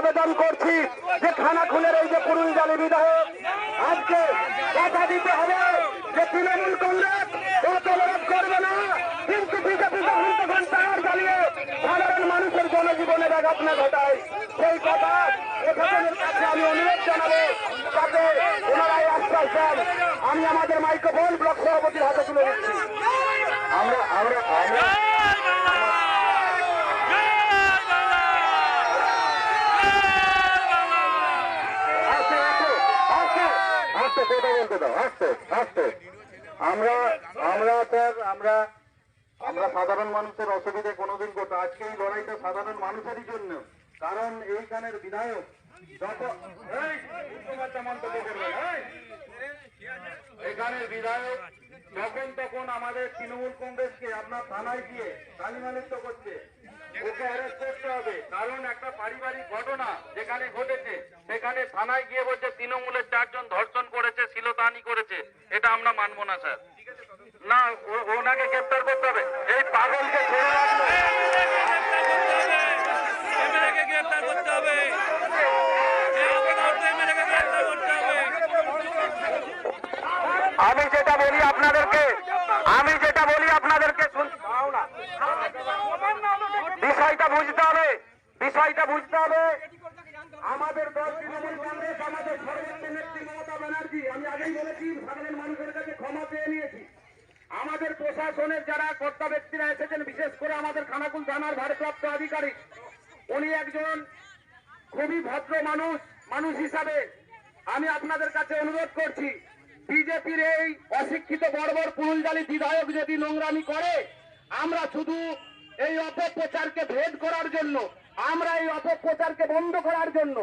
আবেদন করছি যে খানাখুনের এই যে পুরুল জালি বিধায়ক, আজকে কথা দিতে হবে যে তৃণমূল কংগ্রেস বিরোধ করবে না। কিন্তু বিজেপি যখন তখন টায়ার জ্বালিয়ে সাধারণ মানুষের জনজীবনে ব্যাঘাত না ঘটায়। সেই কথা প্রশাসনের কাছে আমি অনুরোধ জানাব, যাতে ওনারাই আশ্বাস দেন। আমি আমাদের মাইক্রোফোন ব্লক সভাপতির হাতে তুলে দিচ্ছি আমরা আমরা আমরা আস্তে আস্তে আস্তে আস্তে কথা বলতে দাও আস্তে আস্তে আমরা আমরা স্যার আমরা আমরা সাধারণ মানুষের অসুবিধে কোনোদিন করতো আজকে এই লড়াইটা সাধারণ মানুষেরই জন্য। কারণ এইখানের বিধায়ক যত এখানের বিধায়ক যখন তখন আমাদের তৃণমূল কংগ্রেসকে আপনার থানায় গিয়ে গালিমালিত্য করছে। ওকে অ্যারেস্ট করতে হবে। কারণ একটা পারিবারিক ঘটনা যেখানে ঘটেছে, সেখানে থানায় গিয়ে বলছে, তৃণমূলের চারজন ধর্ষণ করেছে শিলতানি করেছে। এটা আমরা মানবো না, স্যার। না ওনাকে গ্রেপ্তার করতে হবে এই পাগলকে ছেড়ে রাখল এমএলএকে গ্রেফতার করতে হবে এই অপরাধ এমএলএকে গ্রেফতার করতে হবে আমি যেটা বলি আপনাদেরকে আমি যেটা বলি আপনাদেরকে শুন- দাও না। বিষয়টা বুঝতে হবে বিষয়টা বুঝতে হবে। আমাদের দল তৃণমূল কংগ্রেস আমাদের সর্বোচ্চ নেত্রী মমতা ব্যানার্জি আমি আগেই বলেছি সাধারণ মানুষের কাছে ক্ষমা চেয়ে নিয়েছি। আমাদের প্রশাসনের যারা কর্তা ব্যক্তিরা এসেছেন বিশেষ করে আমাদের খানাকুল থানার ভারপ্রাপ্ত আধিকারিক উনি একজন খুবই ভদ্র মানুষ মানুষ হিসাবে আমি আপনাদের কাছে অনুরোধ করছি বিজেপির এই অশিক্ষিত বড় বড় পুরুলজালি বিধায়ক যদি নোংরামি করে আমরা শুধু এই অপপ্রচারকে ভেদ করার জন্য আমরা এই অপপ্রচারকে বন্ধ করার জন্য,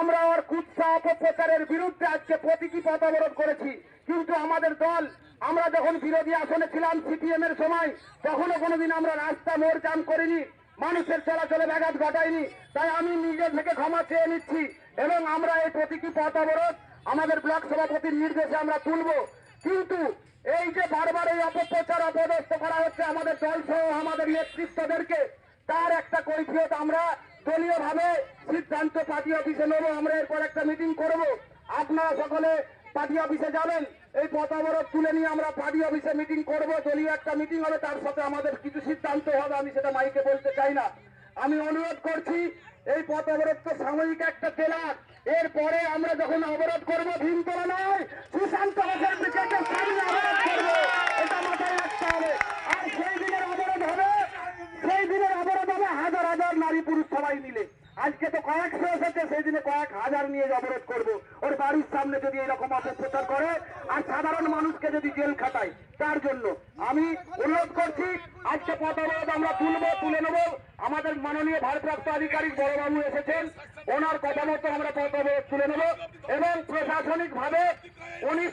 আমরা ওর কুৎসা অপপ্রচারের বিরুদ্ধে আজকে প্রতীকী পথ অবরোধ করেছি। কিন্তু আমাদের দল, আমরা যখন বিরোধী আসনে ছিলাম সিপিএম এর সময় তখনও কোনোদিন আমরা রাস্তা মোড় জাম করিনি, মানুষের চলাচলে ব্যাঘাত ঘটায়নি তাই আমি নিজে থেকে ক্ষমা চেয়ে নিচ্ছি এবং আমরা এই প্রতীকী পথ অবরোধ আমাদের ব্লক সভাপতির নির্দেশে আমরা তুলব। কিন্তু এই যে বারবার এই অপপ্রচার অপদস্থ করা হচ্ছে আমাদের দল সহ আমাদের নেতৃত্বদেরকে তার একটা কৈফিয়ত আমরা দলীয় ভাবে সিদ্ধান্ত পার্টি অফিসে নেব, আমরা এরপর একটা মিটিং করব। আপনারা সকলে পার্টি অফিসে যাবেন, এই পথ অবরোধ তুলে নিয়ে আমরা পার্টি অফিসে মিটিং করব, দলীয় একটা মিটিং হবে, তার সাথে আমাদের কিছু সিদ্ধান্ত হবে, আমি সেটা মাইকে বলতে চাই না। আমি অনুরোধ করছি, এই পথ অবরোধ তো সাময়িক একটা জেলার এরপরে আমরা যখন অবরোধ করব ভীমতলা নয় সুশান্ত অবরোধ করব, এটা মাথায় রাখতে হবে আর সেই দিনের অবরোধ হবে সেই দিনের অবরোধ হবে হাজার হাজার নারী পুরুষ সবাই মিলে। আজকে তো কয়েকশো এসেছে সেই দিনে কয়েক হাজার নিয়ে অবরোধ করব। ওর বাড়ির সামনে যদি এরকম অপপ্রচার করে, আর সাধারণ মানুষকে যদি জেল খাটায়, তার জন্য আমি অনুরোধ করছি, আজকে পথ অবরোধ আমরা তুলবো, তুলে নেব। আমাদের মাননীয় ভারপ্রাপ্ত আধিকারিক বড়বাবু এসেছেন, ওনার কথা মতো আমরা পথ অবরোধ তুলে নেব। এবং প্রশাসনিক ভাবে উনি